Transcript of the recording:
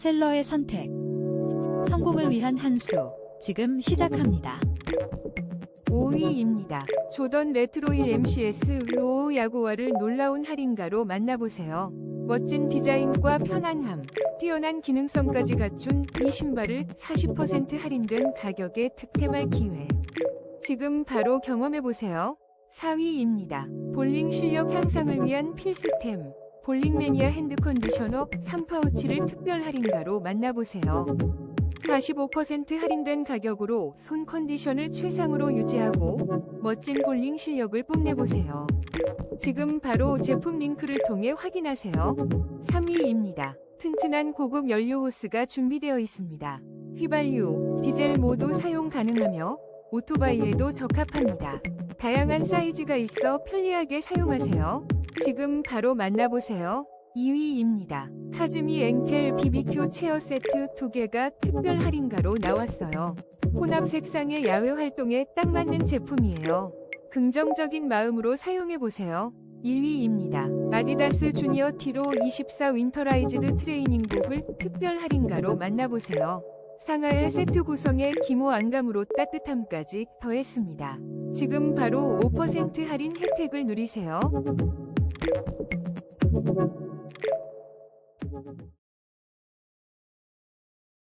셀러의 선택. 성공을 위한 한 수. 지금 시작합니다. 5위입니다. 조던 레트로일 MCS 로우 야구와를 놀라운 할인가로 만나보세요. 멋진 디자인과 편안함, 뛰어난 기능성까지 갖춘 이 신발을 40% 할인된 가격에 득템할 기회. 지금 바로 경험해보세요. 4위입니다. 볼링 실력 향상을 위한 필수템. 볼링 매니아 핸드 컨디셔너 3파우치를 특별 할인가로 만나보세요. 45% 할인된 가격으로 손 컨디션을 최상으로 유지하고 멋진 볼링 실력을 뽐내보세요. 지금 바로 제품 링크를 통해 확인하세요. 3위입니다. 튼튼한 고급 연료 호스가 준비되어 있습니다. 휘발유, 디젤 모두 사용 가능하며 오토바이에도 적합합니다. 다양한 사이즈가 있어 편리하게 사용하세요. 지금 바로 만나보세요. 2위입니다. 카즈미 앵켈 BBQ 체어 세트 2개가 특별 할인가로 나왔어요. 혼합 색상의 야외 활동에 딱 맞는 제품이에요. 긍정적인 마음으로 사용해보세요. 1위입니다. 아디다스 주니어 티로 24 윈터라이즈드 트레이닝복을 특별 할인가로 만나보세요. 상하의 세트 구성에 기모 안감으로 따뜻함까지 더했습니다. 지금 바로 5% 할인 혜택을 누리세요. Thank you.